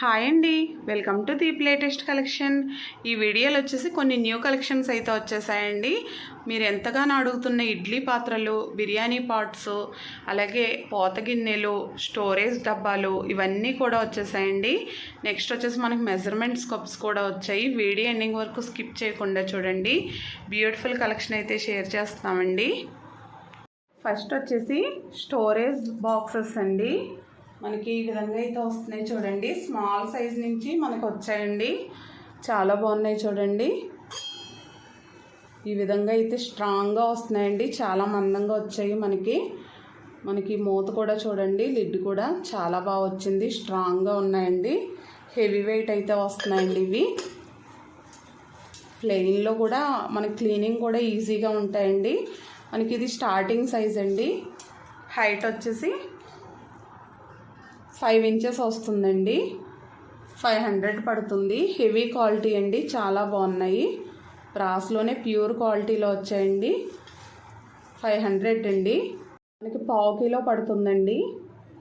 Hi అండి. Welcome to Deep latest collection. ఈ వీడియోలో వచ్చేసి కొన్ని న్యూ కలెక్షన్స్ అయితే వచ్చేసాయండి. మీరు ఎంతగానో అడుగుతున్న ఇడ్లీ పాత్రలు బిర్యానీ పాట్స్ అలాగే పోత గిన్నెలు స్టోరేజ్ డబ్బాలు ఇవన్నీ కూడా వచ్చేసాయండి. నెక్స్ట్ వచ్చేసి మనకి మెజర్మెంట్స్ కప్స్ కూడా వచ్చాయి. వీడియో ఎండింగ్ వరకు స్కిప్ చేయకుండా చూడండి. బ్యూటిఫుల్ కలెక్షన్ అయితే షేర్ చేస్తామండి ఫస్ట్ వచ్చేసి స్టోరేజ్ బాక్సెస్ అండి. మనకి ఈ విధంగా అయితే వస్తున్నాయి చూడండి. స్మాల్ సైజ్ నుంచి మనకు వచ్చాయండి. చాలా బాగున్నాయి చూడండి. ఈ విధంగా అయితే స్ట్రాంగ్గా వస్తున్నాయండి. చాలా మందంగా వచ్చాయి మనకి. మనకి మూత కూడా చూడండి లిడ్ కూడా చాలా బాగా వచ్చింది. స్ట్రాంగ్గా ఉన్నాయండి. హెవీ వెయిట్ అయితే వస్తున్నాయండి ఇవి. ప్లెయిన్లో కూడా మనకి క్లీనింగ్ కూడా ఈజీగా ఉంటాయండి. మనకి ఇది స్టార్టింగ్ సైజ్ అండి. హైట్ వచ్చేసి ఫైవ్ ఇంచెస్ వస్తుందండి. ఫైవ్ హండ్రెడ్ పడుతుంది. హెవీ క్వాలిటీ అండి. చాలా బాగున్నాయి. బ్రాస్లోనే ప్యూర్ క్వాలిటీలో వచ్చాయండి. ఫైవ్ హండ్రెడ్ అండి. మనకి పావు కిలో పడుతుందండి.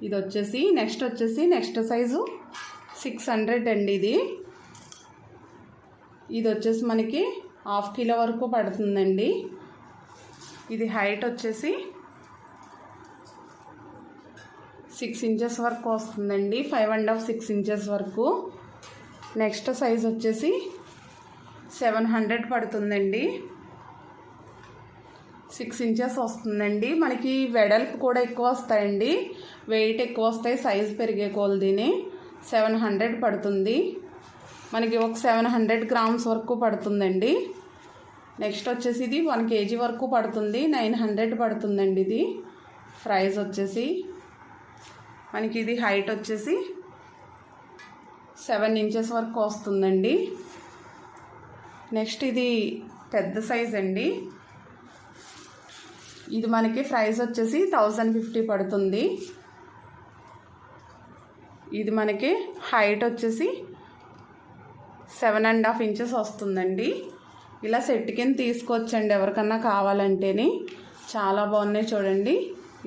ఇది వచ్చేసి నెక్స్ట్ వచ్చేసి నెక్స్ట్ సైజు సిక్స్ హండ్రెడ్ అండి ఇది. ఇది వచ్చేసి మనకి హాఫ్ కిలో వరకు పడుతుందండి. ఇది హైట్ వచ్చేసి సిక్స్ ఇంచెస్ వరకు వస్తుందండి. Five and half six inches వరకు. నెక్స్ట్ సైజ్ వచ్చేసి సెవెన్ హండ్రెడ్ పడుతుందండి. సిక్స్ ఇంచెస్ వస్తుందండి. మనకి వెడల్పు కూడా ఎక్కువ వస్తాయండి. వెయిట్ ఎక్కువ వస్తాయి సైజ్ పెరిగే కొలదీని. సెవెన్ హండ్రెడ్ పడుతుంది. మనకి ఒక సెవెన్ హండ్రెడ్ గ్రామ్స్ వరకు పడుతుందండి. నెక్స్ట్ వచ్చేసి ఇది వన్ కేజీ వరకు పడుతుంది. నైన్ హండ్రెడ్ పడుతుందండి ఇది. ప్రైస్ వచ్చేసి మనకి ఇది హైట్ వచ్చేసి సెవెన్ ఇంచెస్ వరకు వస్తుందండి. నెక్స్ట్ ఇది పెద్ద సైజ్ అండి. ఇది మనకి ప్రైస్ వచ్చేసి థౌజండ్ ఫిఫ్టీ పడుతుంది. ఇది మనకి హైట్ వచ్చేసి సెవెన్ అండ్ హాఫ్ ఇంచెస్ వస్తుందండి. ఇలా సెట్ కింద తీసుకొచ్చండి ఎవరికన్నా కావాలంటేనే. చాలా బాగున్నాయి చూడండి.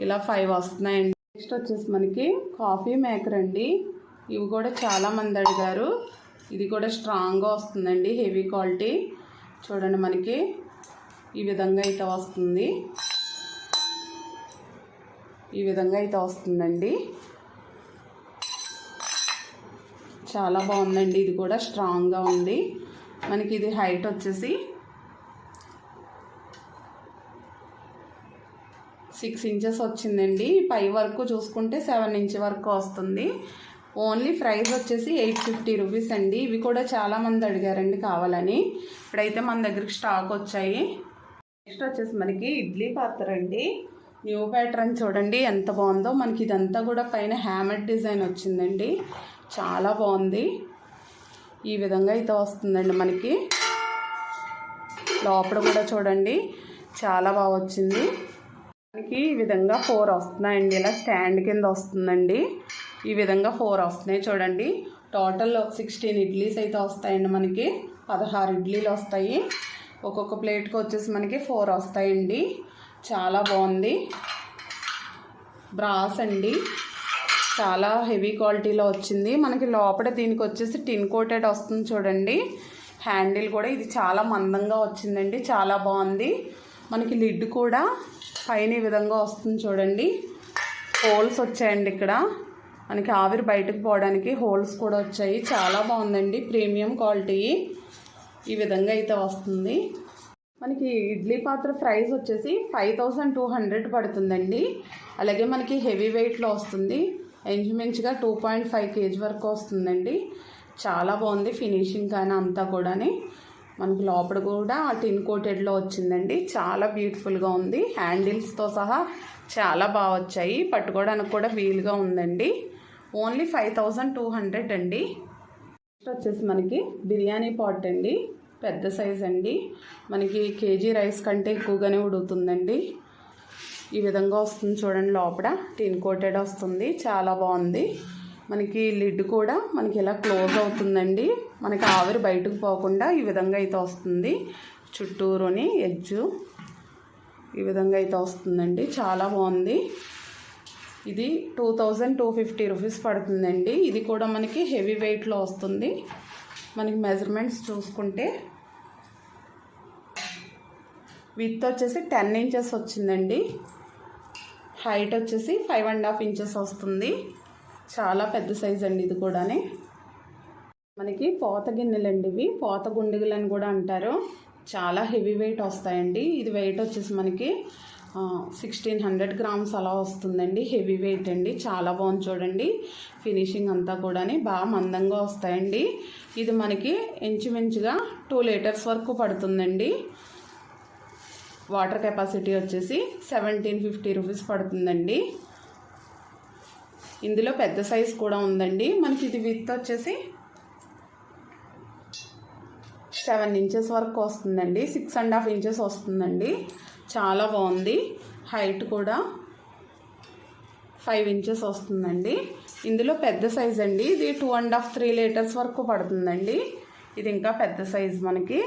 ఇలా ఫైవ్ వస్తున్నాయండి. నెక్స్ట్ వచ్చేసి మనకి కాఫీ మేకర్ అండి. ఇవి కూడా చాలా మంది అడిగారు. ఇది కూడా స్ట్రాంగ్గా వస్తుందండి హెవీ క్వాలిటీ. చూడండి మనకి ఈ విధంగా అయితే వస్తుంది. ఈ విధంగా అయితే వస్తుందండి. చాలా బాగుందండి ఇది కూడా స్ట్రాంగ్గా ఉంది. మనకి ఇది హైట్ వచ్చేసి సిక్స్ ఇంచెస్ వచ్చిందండి. పై వరకు చూసుకుంటే సెవెన్ ఇంచ్ వరకు వస్తుంది. ఓన్లీ ప్రైస్ వచ్చేసి ఎయిట్ ఫిఫ్టీ రూపీస్ అండి. ఇవి కూడా చాలామంది అడిగారండి కావాలని. ఇప్పుడైతే మన దగ్గరికి స్టాక్ వచ్చాయి. నెక్స్ట్ వచ్చేసి మనకి ఇడ్లీ పాత్ర అండి. న్యూ ప్యాటర్న్ చూడండి ఎంత బాగుందో. మనకి ఇదంతా కూడా పైన హ్యామెడ్ డిజైన్ వచ్చిందండి. చాలా బాగుంది. ఈ విధంగా అయితే వస్తుందండి మనకి. లోపల కూడా చూడండి. చాలా బాగా వచ్చింది. మనకి ఈ విధంగా ఫోర్ వస్తున్నాయండి. ఇలా స్టాండ్ కింద వస్తుందండి. ఈ విధంగా ఫోర్ వస్తున్నాయి చూడండి. టోటల్ సిక్స్టీన్ ఇడ్లీస్ అయితే వస్తాయండి మనకి. పదహారు ఇడ్లీలు వస్తాయి. ఒక్కొక్క ప్లేట్కి వచ్చేసి మనకి ఫోర్ వస్తాయండి. చాలా బాగుంది. బ్రాస్ అండి. చాలా హెవీ క్వాలిటీలో వచ్చింది. మనకి లోపల దీనికి వచ్చేసి టిన్ కోటెడ్ వస్తుంది చూడండి. హ్యాండిల్ కూడా ఇది చాలా మందంగా వచ్చిందండి. చాలా బాగుంది. మనకి లిడ్ కూడా పైన ఈ విధంగా వస్తుంది చూడండి. హోల్స్ వచ్చాయండి ఇక్కడ. మనకి ఆవిరి బయటకు పోవడానికి హోల్స్ కూడా వచ్చాయి. చాలా బాగుందండి. ప్రీమియం క్వాలిటీ ఈ విధంగా అయితే వస్తుంది. మనకి ఇడ్లీ పాత్ర ప్రైస్ వచ్చేసి ఫైవ్ థౌజండ్ టూ హండ్రెడ్ పడుతుందండి. అలాగే మనకి హెవీ వెయిట్లో వస్తుంది. ఇంచుమించుగా టూ పాయింట్ ఫైవ్ కేజీ వరకు వస్తుందండి. చాలా బాగుంది ఫినిషింగ్ కానీ అంతా కూడాని. మనకి లోపల కూడా టిన్ కోటెడ్లో వచ్చిందండి. చాలా బ్యూటిఫుల్గా ఉంది. హ్యాండిల్స్తో సహా చాలా బాగా వచ్చాయి. పట్టుకోవడానికి కూడా వీలుగా ఉందండి. Only five thousand two hundred అండి. నెక్స్ట్ వచ్చేసి మనకి బిర్యానీ పాట్ అండి. పెద్ద సైజ్ అండి. మనకి కేజీ రైస్ కంటే ఎక్కువగానే ఉడుకుతుందండి. ఈ విధంగా వస్తుంది చూడండి లోపల. టిన్ కోటెడ్ వస్తుంది. చాలా బాగుంది. మనకి లిడ్ కూడా మనకి ఇలా క్లోజ్ అవుతుందండి? మనకి ఆవిరి బయటకు పోకుండా ఈ విధంగా అయితే వస్తుంది. చుట్టూరుని ఎడ్జు ఈ విధంగా అయితే వస్తుందండి. చాలా బాగుంది. ఇది two thousand two fifty rupees పడుతుందండి. ఇది కూడా మనకి హెవీ వెయిట్లో వస్తుంది. మనకి మెజర్మెంట్స్ చూసుకుంటే విత్ వచ్చేసి టెన్ ఇంచెస్ వచ్చిందండి. హైట్ వచ్చేసి ఫైవ్ అండ్ హాఫ్ ఇంచెస్ వస్తుంది. చాలా పెద్ద సైజ్ అండి ఇది కూడానే. మనకి పోత గిన్నెలండి ఇవి పోత గుండెలు అని కూడా అంటారు. చాలా హెవీ వెయిట్ వస్తాయండి. ఇది వెయిట్ వచ్చేసి మనకి సిక్స్టీన్ హండ్రెడ్ గ్రామ్స్ అలా వస్తుందండి. హెవీ వెయిట్ అండి. చాలా బాగుంది చూడండి. ఫినిషింగ్ అంతా కూడా బాగా మందంగా వస్తాయండి. ఇది మనకి ఇంచుమించుగా టూ లీటర్స్ వరకు పడుతుందండి. వాటర్ కెపాసిటీ వచ్చేసి సెవెంటీన్ ఫిఫ్టీ రూపీస్ పడుతుందండి. ఇందులో పెద్ద సైజ్ కూడా ఉందండి. మనకి ఇది విత్ వచ్చేసి సెవెన్ ఇంచెస్ వరకు వస్తుందండి. సిక్స్ అండ్ హాఫ్ ఇంచెస్ వస్తుందండి. చాలా బాగుంది. హైట్ కూడా ఫైవ్ ఇంచెస్ వస్తుందండి. ఇందులో పెద్ద సైజ్ అండి. ఇది two and half three litres వరకు పడుతుందండి. ఇది ఇంకా పెద్ద సైజ్ మనకి.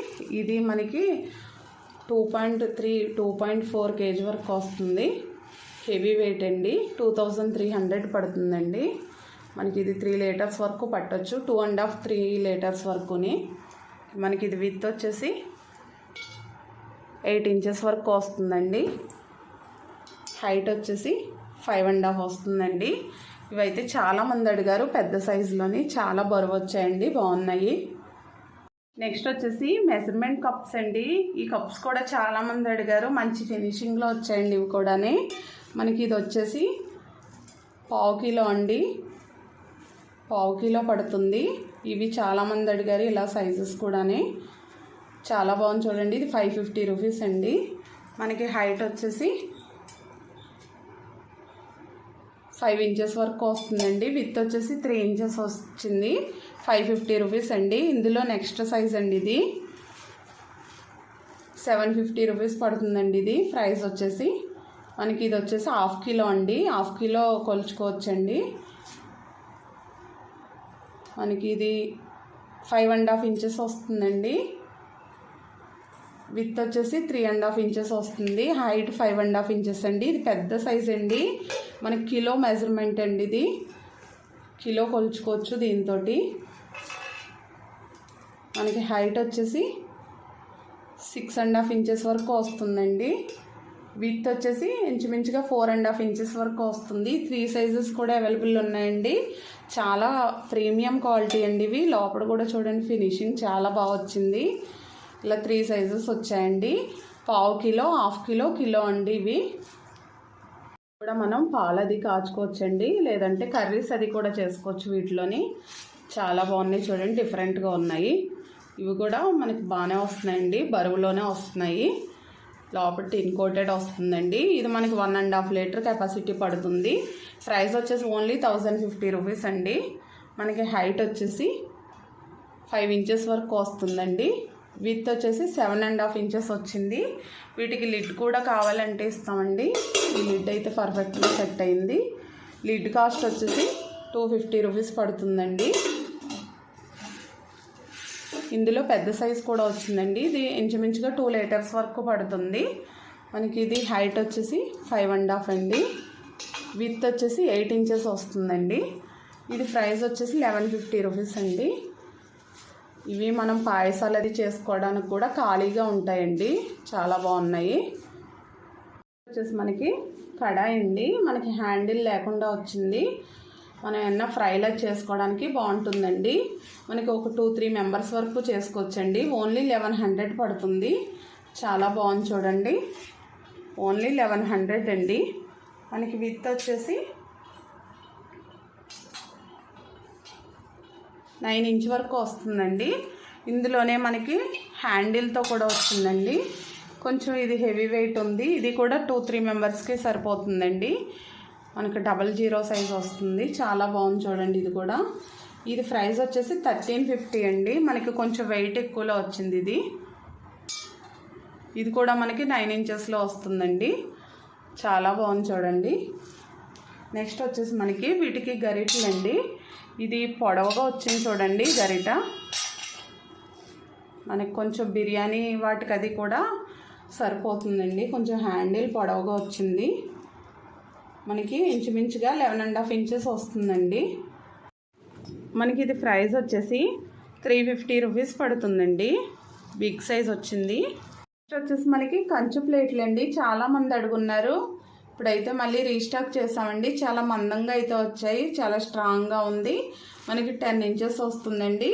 ఇది మనకి two point three two point four K G వరకు వస్తుంది. హెవీ వెయిట్ అండి. టూ థౌజండ్ త్రీ హండ్రెడ్ పడుతుందండి. మనకి ఇది త్రీ లీటర్స్ వరకు పట్టొచ్చు. Two and half three litres వరకుని. మనకి ఇది విత్ వచ్చేసి ఎయిట్ ఇంచెస్ వరకు వస్తుందండి. హైట్ వచ్చేసి ఫైవ్ అండ్ హాఫ్ వస్తుందండి. ఇవైతే చాలామంది అడిగారు. పెద్ద సైజులోని చాలా బరువు వచ్చాయండి. బాగున్నాయి. నెక్స్ట్ వచ్చేసి మెజర్మెంట్ కప్స్ అండి. ఈ కప్స్ కూడా చాలామంది అడిగారు. మంచి ఫినిషింగ్లో వచ్చాయండి ఇవి కూడానే. మనకి ఇది వచ్చేసి పావు కిలో అండి. పావు కిలో పడుతుంది. ఇవి చాలామంది అడిగారు ఇలా సైజెస్ కూడానే. చాలా బాగుంది చూడండి ఇది ఫైవ్ ఫిఫ్టీ రూపీస్ అండి. మనకి హైట్ వచ్చేసి ఫైవ్ ఇంచెస్ వరకు వస్తుందండి. విత్ వచ్చేసి త్రీ ఇంచెస్ వచ్చింది. ఫైవ్ ఫిఫ్టీ రూపీస్ అండి. ఇందులో నెక్స్ట్ సైజ్ అండి ఇది. సెవెన్ ఫిఫ్టీ రూపీస్ పడుతుందండి ఇది. ప్రైస్ వచ్చేసి మనకి ఇది వచ్చేసి హాఫ్ కిలో అండి. హాఫ్ కిలో కొలుచుకోవచ్చండి. మనకి ఇది ఫైవ్ అండ్ హాఫ్ ఇంచెస్ వస్తుందండి. విత్ వచ్చేసి త్రీ అండ్ హాఫ్ ఇంచెస్ వస్తుంది. Height five and half inches అండి. ఇది పెద్ద సైజ్ అండి. మనకి కిలో మెజర్మెంట్ అండి ఇది. కిలో కొలుచుకోవచ్చు దీంతో మనకి హైట్ వచ్చేసి సిక్స్ అండ్ హాఫ్ ఇంచెస్ వరకు వస్తుందండి. విత్ వచ్చేసి ఇంచుమించుగా ఫోర్ అండ్ హాఫ్ ఇంచెస్ వరకు వస్తుంది. త్రీ సైజెస్ కూడా అవైలబుల్ ఉన్నాయండి. చాలా ప్రీమియం క్వాలిటీ అండి ఇవి. లోపల కూడా చూడండి ఫినిషింగ్ చాలా బాగా వచ్చింది. ఇలా త్రీ సైజెస్ వచ్చాయండి. పావు కిలో హాఫ్ కిలో కిలో అండి ఇవి. కూడా మనం పాలది కాచుకోవచ్చండి. లేదంటే కర్రీస్ అది కూడా చేసుకోవచ్చు వీటిలోని. చాలా బాగున్నాయి చూడండి డిఫరెంట్గా ఉన్నాయి. ఇవి కూడా మనకి బాగానే వస్తున్నాయండి. బరువులోనే వస్తున్నాయి. లోపల టిన్ కోటెడ్ వస్తుందండి. ఇది మనకి one and half litre capacity పడుతుంది. ప్రైస్ వచ్చేసి ఓన్లీ థౌజండ్ ఫిఫ్టీ రూపీస్ అండి. మనకి హైట్ వచ్చేసి ఫైవ్ ఇంచెస్ వరకు వస్తుందండి. విత్ వచ్చేసి సెవెన్ అండ్ హాఫ్ ఇంచెస్ వచ్చింది. వీటికి లిడ్ కూడా కావాలంటే ఇస్తామండి. ఈ లిడ్ అయితే పర్ఫెక్ట్గా సెట్ అయింది. లిడ్ కాస్ట్ వచ్చేసి టూ ఫిఫ్టీ రూపీస్ పడుతుందండి. ఇందులో పెద్ద సైజ్ కూడా వచ్చిందండి. ఇది ఇంచుమించుగా టూ లీటర్స్ వరకు పడుతుంది. మనకి ఇది హైట్ వచ్చేసి ఫైవ్ అండ్ హాఫ్ అండి. విత్ వచ్చేసి ఎయిట్ ఇంచెస్ వస్తుందండి. ఇది ప్రైస్ వచ్చేసి లెవెన్ ఫిఫ్టీ రూపీస్ అండి. ఇవి మనం పాయసాలు అది చేసుకోవడానికి కూడా ఖాళీగా ఉంటాయండి. చాలా బాగున్నాయి. వచ్చేసి మనకి కడాయి అండి. మనకి హ్యాండిల్ లేకుండా వచ్చింది. మనం ఏమన్నా ఫ్రైలా చేసుకోవడానికి బాగుంటుందండి. మనకి ఒక టూ త్రీ మెంబర్స్ వరకు చేసుకోవచ్చండి. ఓన్లీ లెవెన్ హండ్రెడ్ పడుతుంది. చాలా బాగుంది చూడండి. ఓన్లీ లెవెన్ హండ్రెడ్ అండి. మనకి విత్ వచ్చేసి నైన్ ఇంచ్ వరకు వస్తుందండి. ఇందులోనే మనకి హ్యాండిల్తో కూడా వస్తుందండి. కొంచెం ఇది హెవీ వెయిట్ ఉంది. ఇది కూడా టూ త్రీ మెంబర్స్కి సరిపోతుందండి. మనకి డబల్ జీరో సైజ్ వస్తుంది. చాలా బాగుంది చూడండి ఇది కూడా. ఇది ప్రైస్ వచ్చేసి థర్టీన్ ఫిఫ్టీ అండి. మనకి కొంచెం వెయిట్ ఎక్కువలో వచ్చింది ఇది. ఇది కూడా మనకి నైన్ ఇంచెస్లో వస్తుందండి. చాలా బాగుంది చూడండి. నెక్స్ట్ వచ్చేసి మనకి వీటికి గరిటలు అండి. ఇది పొడవుగా వచ్చింది చూడండి గరిట. మనకి కొంచెం బిర్యానీ వాటికి అది కూడా సరిపోతుందండి. కొంచెం హ్యాండిల్ పొడవుగా వచ్చింది. మనకి ఇంచుమించుగా లెవెన్ అండ్ హాఫ్ ఇంచెస్ వస్తుందండి. మనకి ఇది ప్రైస్ వచ్చేసి త్రీ ఫిఫ్టీ రూపీస్ పడుతుందండి. బిగ్ సైజ్ వచ్చింది. నెక్స్ట్ వచ్చేసి మనకి కంచు ప్లేట్లు అండి. చాలా మంది అడుగున్నారు. ఇప్పుడైతే మళ్ళీ రీస్టాక్ చేసామండి. చాలా మందంగా అయితే వచ్చాయి. చాలా స్ట్రాంగ్గా ఉంది. మనకి టెన్ ఇంచెస్ వస్తుందండి.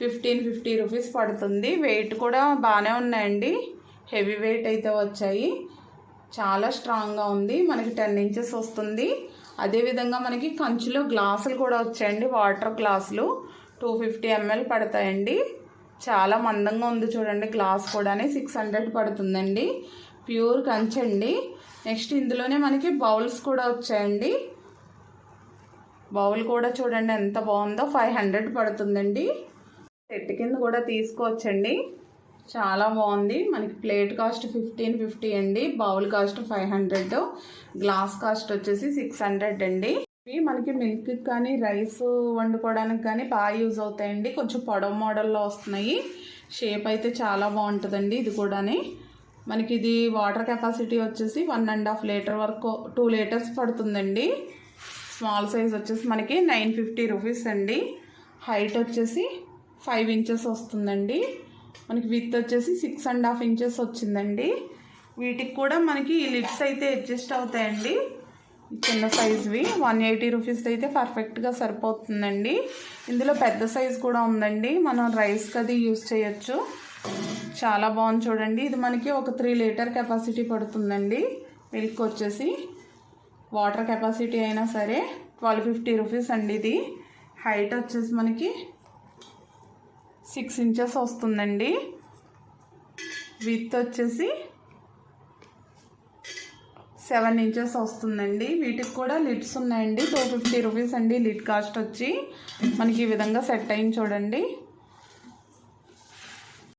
ఫిఫ్టీన్ ఫిఫ్టీ రూపీస్ పడుతుంది. వెయిట్ కూడా బాగానే ఉన్నాయండి. హెవీ వెయిట్ అయితే వచ్చాయి. చాలా స్ట్రాంగ్గా ఉంది. మనకి టెన్ ఇంచెస్ వస్తుంది. అదేవిధంగా మనకి కంచులో గ్లాసులు కూడా వచ్చాయండి. వాటర్ గ్లాసులు టూ ఫిఫ్టీ ఎంఎల్ పడతాయండి. చాలా మందంగా ఉంది చూడండి. గ్లాస్ కూడానే సిక్స్ హండ్రెడ్ పడుతుందండి. ప్యూర్ కంచండి నెక్స్ట్ ఇందులోనే మనకి బౌల్స్ కూడా వచ్చాయండి. బౌల్ కూడా చూడండి ఎంత బాగుందో. ఫైవ్ హండ్రెడ్ పడుతుందండి. సెట్ కింద కూడా తీసుకోవచ్చండి. చాలా బాగుంది. మనకి ప్లేట్ కాస్ట్ ఫిఫ్టీన్ ఫిఫ్టీ అండి. Bowl cost five hundred. Glass cost వచ్చేసి సిక్స్ హండ్రెడ్ అండి. ఇవి మనకి మిల్క్ కానీ రైస్ వండుకోవడానికి కానీ బాగా యూజ్ అవుతాయండి. కొంచెం పొడవు మోడల్లో వస్తున్నాయి. షేప్ అయితే చాలా బాగుంటుందండి ఇది కూడాని. మనకి ఇది వాటర్ కెపాసిటీ వచ్చేసి వన్ అండ్ హాఫ్ లీటర్ వరకు టూ లీటర్స్ పడుతుందండి. స్మాల్ సైజ్ వచ్చేసి మనకి నైన్ ఫిఫ్టీ రూపీస్ అండి. హైట్ వచ్చేసి ఫైవ్ ఇంచెస్ వస్తుందండి. మనకి విత్ వచ్చేసి సిక్స్ అండ్ హాఫ్ ఇంచెస్ వచ్చిందండి. వీటికి కూడా మనకి ఈ లిప్స్ అయితే అడ్జస్ట్ అవుతాయండి. చిన్న సైజ్వి వన్ ఎయిటీ రూపీస్ అయితే పర్ఫెక్ట్గా సరిపోతుందండి. ఇందులో పెద్ద సైజ్ కూడా ఉందండి. మనం రైస్కి అది యూజ్ చేయొచ్చు. చాలా బాగుంది చూడండి. ఇది మనకి ఒక త్రీ లీటర్ కెపాసిటీ పడుతుందండి. మిల్క్ వచ్చేసి వాటర్ కెపాసిటీ అయినా సరే ట్వెల్వ్ ఫిఫ్టీ రూపీస్ అండి ఇది. హైట్ వచ్చేసి మనకి సిక్స్ ఇంచెస్ వస్తుందండి. విత్ వచ్చేసి సెవెన్ ఇంచెస్ వస్తుందండి. వీటికి కూడా లిడ్స్ ఉన్నాయండి. టూ ఫిఫ్టీ రూపీస్ అండి లిడ్ కాస్ట్ వచ్చి. మనకి ఈ విధంగా సెట్ అయింది చూడండి.